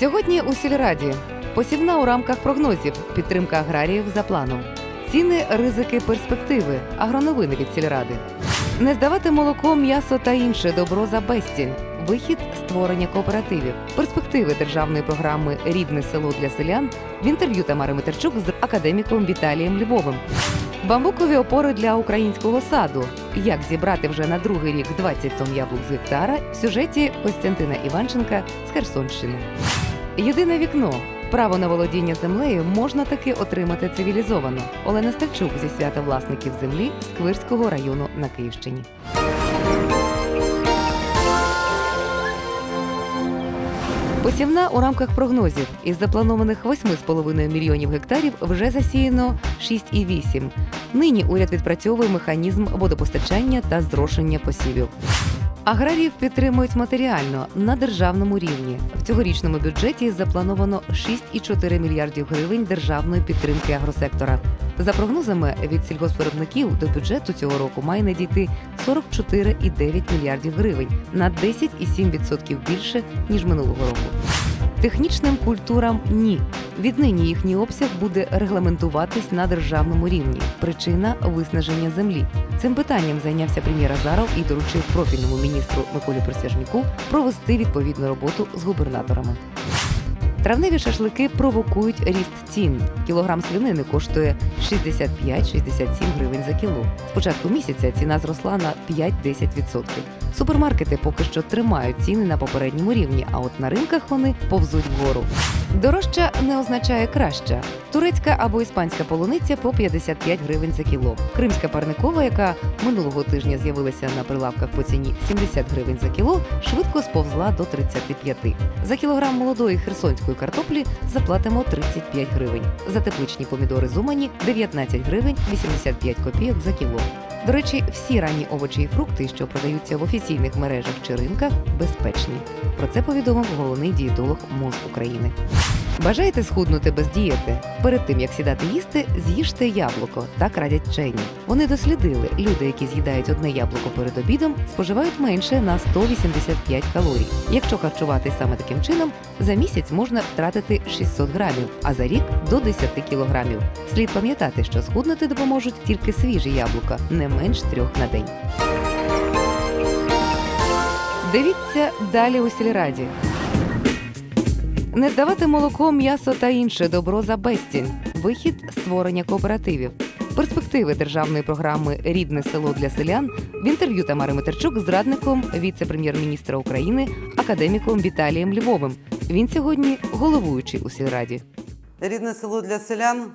Сьогодні у сільраді посівна у рамках прогнозів, підтримка аграріїв за планом, ціни, ризики, перспективи, агроновини від сільради. Не здавати молоко, м'ясо та інше добро за безцінь. Вихід створення кооперативів, перспективи державної програми Рідне село для селян в інтерв'ю Тамари Митерчук з академіком Віталієм Львовим. Бамбукові опори для українського саду. Як зібрати вже на другий рік 20 тонн яблук з гектара в сюжеті Костянтина Іванченка з Херсонщини. Єдине вікно. Право на володіння землею можна таки отримати цивілізовано. Олена Стельчук зі свята власників землі Сквирського району на Київщині. Посівна у рамках прогнозів із запланованих 8,5 мільйонів гектарів вже засіяно 6,8. Нині уряд відпрацьовує механізм водопостачання та зрошення посівів. Аграріїв підтримують матеріально на державному рівні. В цьогорічному бюджеті заплановано 6,4 мільярдів гривень державної підтримки агросектора. За прогнозами від сільгоспвиробників до бюджету цього року має надійти 44,9 мільярдів гривень на 10,7% більше ніж минулого року. Технічним культурам ні. Віднині їхній обсяг буде регламентуватись на державному рівні. Причина виснаження землі. Цим питанням зайнявся прем'єр Азаров і доручив профільному міністру Миколі Присяжніку провести відповідну роботу з губернаторами. Травневі шашлики провокують ріст цін. Кілограм свинини коштує 65-67 гривень за кіло. З початку місяця ціна зросла на 5-10%. Супермаркети поки що тримають ціни на попередньому рівні, а от на ринках вони повзуть вгору. Дорожча не означає краща. Турецька або іспанська полуниця по 55 гривень за кіло. Кримська парникова, яка минулого тижня з'явилася на прилавках по ціні 70 гривень за кіло, швидко сповзла до 35. За кілограм молодої херсонської картоплі заплатимо 35 гривень. За тепличні помідори зумані 19 гривень 85 копійок за кіло. До речі, всі ранні овочі і фрукти, що продаються в офіційних мережах чи ринках, безпечні. Про це повідомив головний дієтолог МОЗ України. Бажаєте схуднути без дієти? Перед тим як сідати їсти, з'їжте яблуко. Так радять вчені. Вони дослідили, люди, які з'їдають одне яблуко перед обідом, споживають менше на 185 калорій. Якщо харчуватись саме таким чином, за місяць можна втратити 600 грамів, а за рік до 10 кілограмів. Слід пам'ятати, що схуднути допоможуть тільки свіжі яблука, не менш трьох на день. Дивіться далі у сільраді. Не здавати молоко, м'ясо та інше добро за безцінь. Вихід створення кооперативів. Перспективи державної програми Рідне село для селян в інтерв'ю Тамари Митерчук з радником віце-прем'єр-міністра України академіком Віталієм Львовим. Він сьогодні головуючий у сільраді. Рідне село для селян.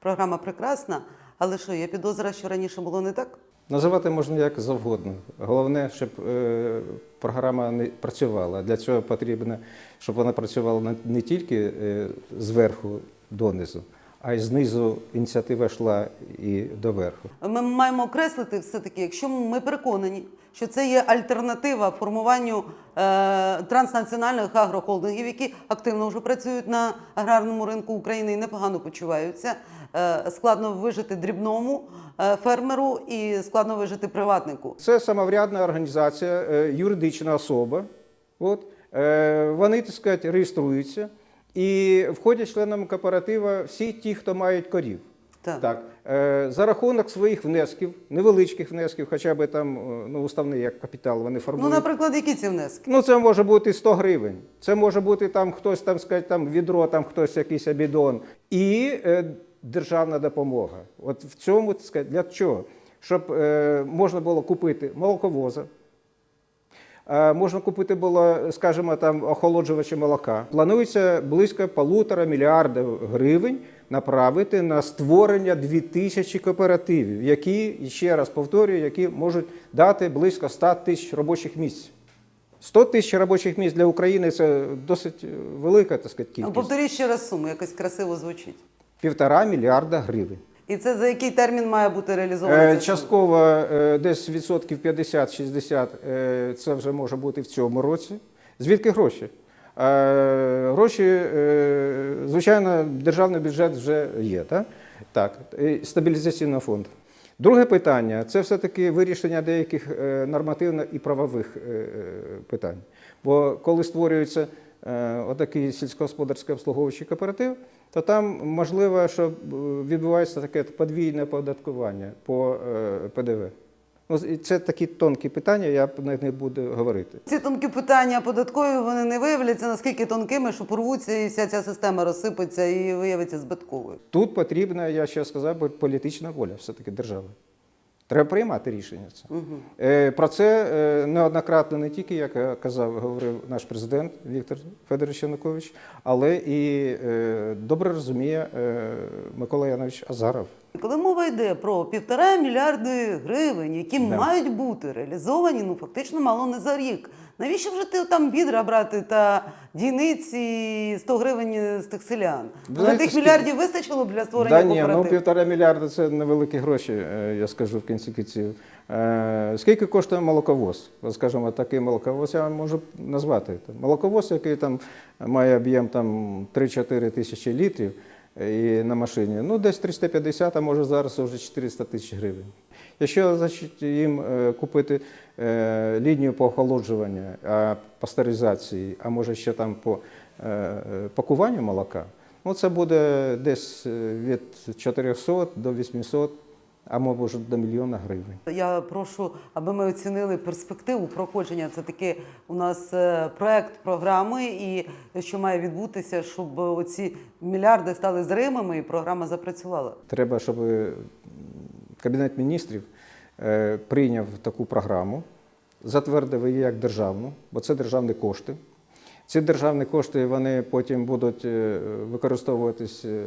Програма прекрасна, але що, є підозра, що раніше було не так? Називати можна як завгодно. Головне, щоб е, програма не працювала. Для цього потрібно, щоб вона працювала не- тільки е, зверху донизу, а й знизу ініціатива йшла і доверху. Ми маємо окреслити все-таки, якщо ми переконані, що це є альтернатива формуванню е, транснаціональних агрохолдингів, які активно вже працюють на аграрному ринку України і непогано почуваються. Е, складно вижити дрібному е, фермеру і складно вижити приватнику. Це самоврядна організація, е, юридична особа. От, е, вони, так сказати, реєструються і входять членами кооператива всі ті, хто мають корів. Так. Так, е, за рахунок своїх внесків, невеличких внесків, хоча б там е, ну, уставний як капітал, вони Ну, формують. наприклад, які ці внески? Ну, це може бути 100 гривень. Це може бути там хтось там сказати, там відро, там хтось якийсь абідон. І е, державна допомога. От в цьому так сказати, для чого? Щоб е, можна було купити молоковоза. Е, Можна купити було, скажімо, там охолоджувачі молока. Планується близько полутора мільярдів гривень направити на створення 2000 кооперативів, які, ще раз повторюю, які можуть дати близько 100 тисяч робочих місць. 100 тисяч робочих місць для України це досить велика так сказати, Ну, кількість. Повторіть ще раз суму, якось красиво звучить. Півтора мільярда гривень. І це за який термін має бути реалізовано? Е? Частково е, десь відсотків 50-60 е, це вже може бути в цьому році. Звідки гроші? Гроші, звичайно, державний бюджет вже є, так? Так, і стабілізаційного фонду. Друге питання це все-таки вирішення деяких нормативно і правових питань. Бо коли створюється отакий сільськогосподарський обслуговуючий кооператив, то там можливо, що е, відбувається таке подвійне оподаткування по е, ПДВ. Ну, це такі тонкі питання, я на них не буду говорити. Ці тонкі питання податкові вони не виявляться наскільки тонкими, що порвуться, і вся ця система розсипеться і виявиться збитковою. Тут потрібна, я ще сказав, політична воля все-таки держави. Треба приймати рішення. Це. Угу. Про це е, неоднократно не тільки, як казав, говорив наш президент Віктор Федорович Янукович, але і е, добре розуміє Микола Янович Азаров. Коли мова йде про півтора мільярди гривень, які Да. мають бути реалізовані, ну фактично мало не за рік. Навіщо вже ти там відра брати та дійниці 100 гривень з тих селян? На тих мільярдів вистачило б для створення Да ні, ну півтора мільярда це невеликі гроші, е, я скажу в кінці кінців. Е, Скільки коштує молоковоз? Скажімо, такий молоковоз я можу назвати. Молоковоз, який там має об'єм 3-4 тисячі літрів е, і на машині, ну десь 350, а може зараз вже 400 тисяч гривень. Якщо значить, їм е, купити е, лінію по охолоджуванню, пастеризації, а може ще там по е, пакуванню молока, ну це буде десь від 400 до 800, а може до мільйона гривень. Я прошу, аби ми оцінили перспективу проходження. Це таки у нас проект програми, і що має відбутися, щоб оці мільярди стали зримими і програма запрацювала. Треба, щоб Кабінет міністрів е, прийняв таку програму, затвердив її як державну, бо це державні кошти. Ці державні кошти вони потім будуть е, використовуватись е,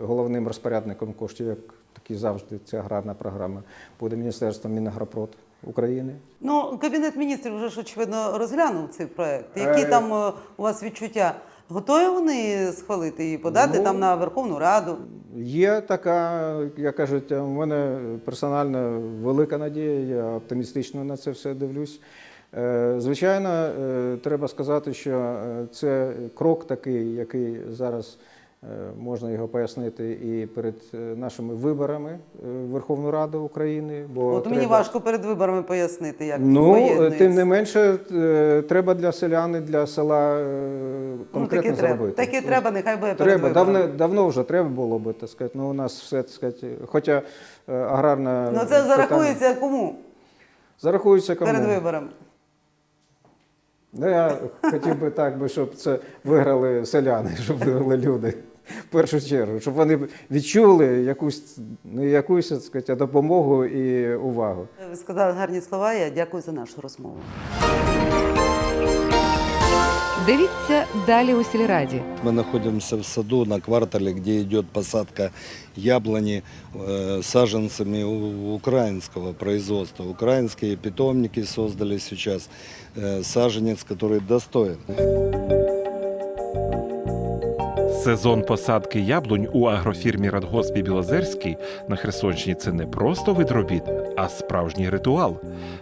головним розпорядником коштів, як такі завжди ця аграрна програма, буде Міністерство Мінагропрод України. Ну, кабінет міністрів вже ж очевидно розглянув цей проект. Які Е. там у вас відчуття? Готові вони схвалити і подати Ну, там на Верховну Раду? Є така, як кажуть, у мене персонально велика надія, я оптимістично на це все дивлюсь. Е, Звичайно, е, треба сказати, що е, це крок такий, який зараз можна його пояснити і перед е, нашими виборами е, в Верховну Раду України. Бо От мені важко перед виборами пояснити, як Ну, тим не менше, е, треба для селян і для села е, ну, конкретно треба. зробити. Таки треба, нехай буде Треба, виборами. давно, давно вже треба було би, так сказати. Ну, у нас все, так сказати, хоча е, аграрна... Ну це питання- зарахується кому Зарахується кому? перед виборами? Ну, я хотів би так, би, щоб це виграли селяни, щоб виграли люди В першу чергу, щоб вони відчули якусь, не якусь, так сказати, а допомогу і увагу. Ви сказали гарні слова. Я дякую за нашу розмову. Дивіться далі у сільраді. Мы находимся в саду на квартале, где идет посадка яблони э, саженцами у- украинского производства. Украинские питомники создали сейчас э, саженец, который достоин. Сезон посадки яблунь у агрофірмі Радгоспі Білозерський на Херсонщині це не просто вид робіт, а справжній ритуал.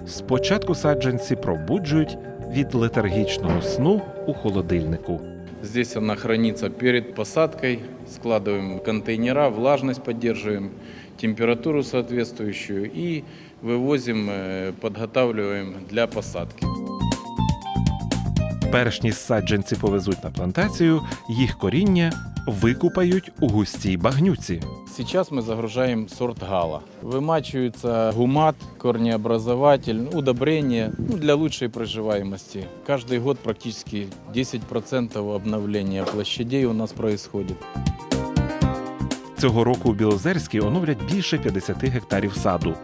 Спочатку саджанці пробуджують від летаргічного сну у холодильнику. Здесь она хранится перед посадкой. Складываем в контейнера, влажность поддерживаем, температуру соответствующую и вывозим, э, подготавливаем для посадки. Перш ніж саджанці повезуть на плантацію, їх коріння викупають у густій багнюці. Сейчас мы загружаем сорт гала. Вымачивается гумат, корнеобразователь, удобрение ну, для лучшей проживаемости. Каждый год практически 10% обновления площадей у нас происходит. Цього року у Білозерській оновлять більше 50 гектарів саду.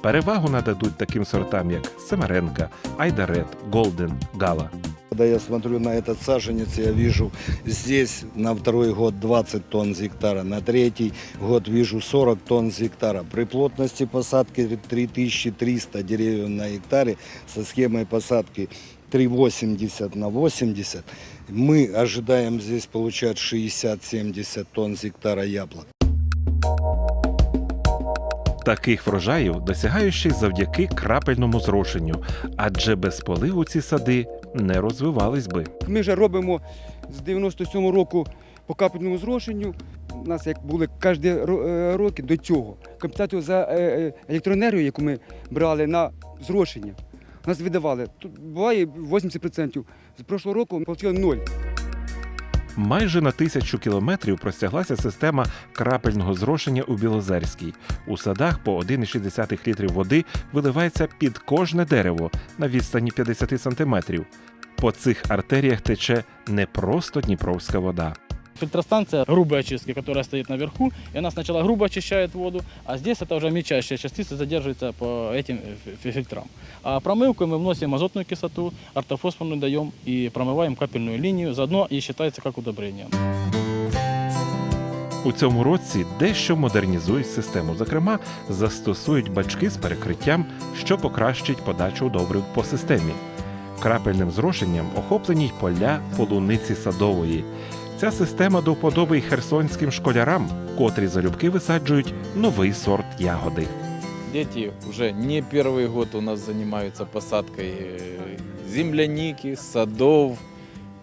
Перевагу нададуть таким сортам, як Семеренка, Айдарет, Голден, Гала. Когда я смотрю на этот саженец, я вижу здесь на второй год 20 тонн с гектара, на третий год вижу 40 тонн с гектара. При плотности посадки 3300 деревьев на гектаре со схемой посадки 3,80 на 80, мы ожидаем здесь получать 60-70 тонн с гектара яблок. Таких врожаїв й завдяки крапельному зрошенню, адже без поливу ці сади не розвивались би. Ми вже робимо з 97 року по капельному зрошенню. У нас як були кожні е, роки до цього. Компенсацію за е, е, електроенергію, яку ми брали на зрошення, нас видавали. Тут буває 80%. З прошлого року ми отримали ноль. Майже на тисячу кілометрів простяглася система крапельного зрошення у Білозерській. У садах по 1,6 літрів води виливається під кожне дерево на відстані 50 сантиметрів. По цих артеріях тече не просто дніпровська вода. Фильтростанция грубой очистки, которая стоит наверху, и она сначала грубо очищает воду, а здесь это уже мельчайшие частицы задерживаются по этим э, фи- фильтрам. А промывку мы вносим азотную кислоту, ортофосфорную даем и промываем капельную линию, заодно и считается как удобрение. У цьому році дещо модернізують систему. Зокрема, застосують бачки з перекриттям, що покращить подачу добрив по системі. Крапельним зрошенням охоплені й поля полуниці садової. Ця система до вподоби й херсонським школярам, котрі залюбки висаджують новий сорт ягоди. Дети уже не первый год у нас занимаются посадкой э, земляники, садов,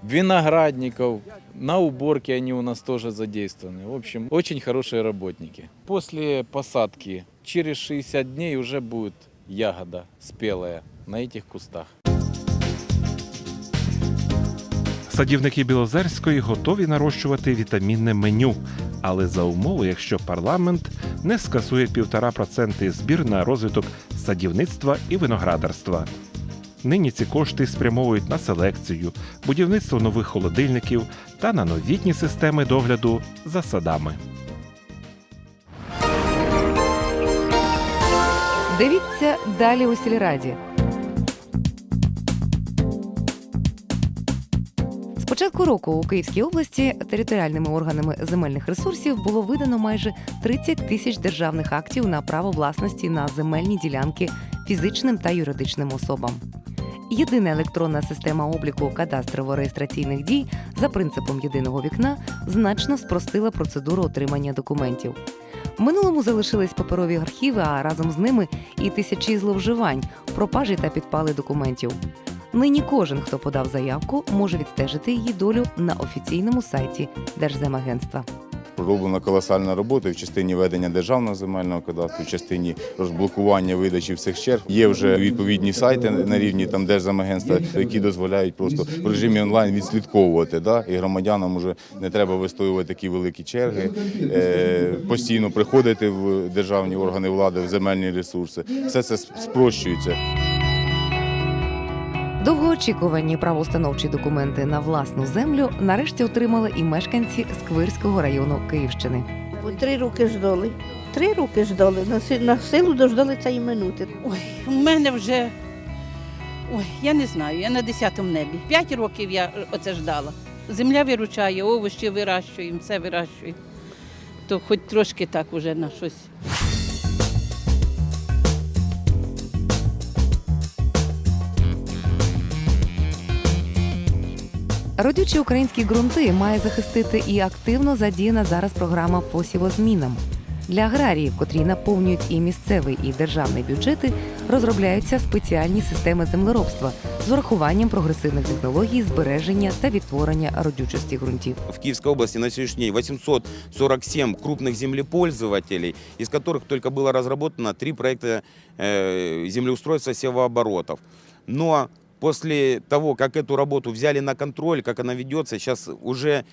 виноградников. На уборке они у нас тоже задействованы. В общем, очень хорошие работники. После посадки через 60 дней уже будет ягода спелая на этих кустах. Садівники Білозерської готові нарощувати вітамінне меню, але за умови, якщо парламент не скасує 1,5% збір на розвиток садівництва і виноградарства. Нині ці кошти спрямовують на селекцію, будівництво нових холодильників та на новітні системи догляду за садами. Дивіться далі у сільраді. Початку року у Київській області територіальними органами земельних ресурсів було видано майже 30 тисяч державних актів на право власності на земельні ділянки фізичним та юридичним особам. Єдина електронна система обліку кадастрово-реєстраційних дій за принципом єдиного вікна значно спростила процедуру отримання документів. В минулому залишились паперові архіви, а разом з ними і тисячі зловживань, пропажі та підпали документів. Нині кожен, хто подав заявку, може відстежити її долю на офіційному сайті Держземагентства. Пророблена колосальна робота в частині ведення державного земельного кадастру, в частині розблокування видачі всіх черг. Є вже відповідні сайти на рівні там Держземагентства, які дозволяють просто в режимі онлайн відслідковувати. Да? І громадянам вже не треба вистоювати такі великі черги, е, постійно приходити в державні органи влади, в земельні ресурси. Все це спрощується. Довгоочікувані правоустановчі документи на власну землю нарешті отримали і мешканці Сквирського району Київщини. Три роки ждали. Три роки ждали. На, на силу дождали цієї минути. Ой, у мене вже. Ой, я не знаю, я на 10-му небі. П'ять років я оце ждала. Земля виручає, овочі вирощуємо, все вирощуємо. То хоч трошки так уже на щось. Родючі українські ґрунти має захистити і активно задіяна зараз програма по сівозмінам. Для аграріїв, котрі наповнюють і місцевий, і державний бюджети, розробляються спеціальні системи землеробства з урахуванням прогресивних технологій збереження та відтворення родючості ґрунтів. В Киевской области на сегодняшний день 847 крупных землепользователей, из которых только было разработано три проекта э, землеустройства севооборотов. Но после того, как эту работу взяли на контроль, как она ведется, сейчас уже,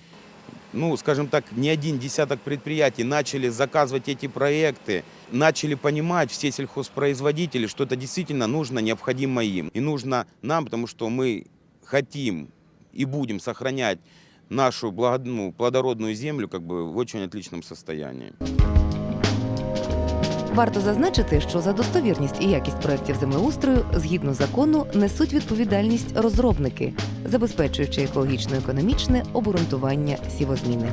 ну, скажем так, не один десяток предприятий начали заказывать эти проекты, начали понимать все сельхозпроизводители, что это действительно нужно, необходимо им. И нужно нам, потому что мы хотим и будем сохранять нашу благо- ну, плодородную землю как бы в очень отличном состоянии. Варто зазначити, що за достовірність і якість проєктів землеустрою згідно закону несуть відповідальність розробники, забезпечуючи екологічно-економічне обґрунтування сівозміни.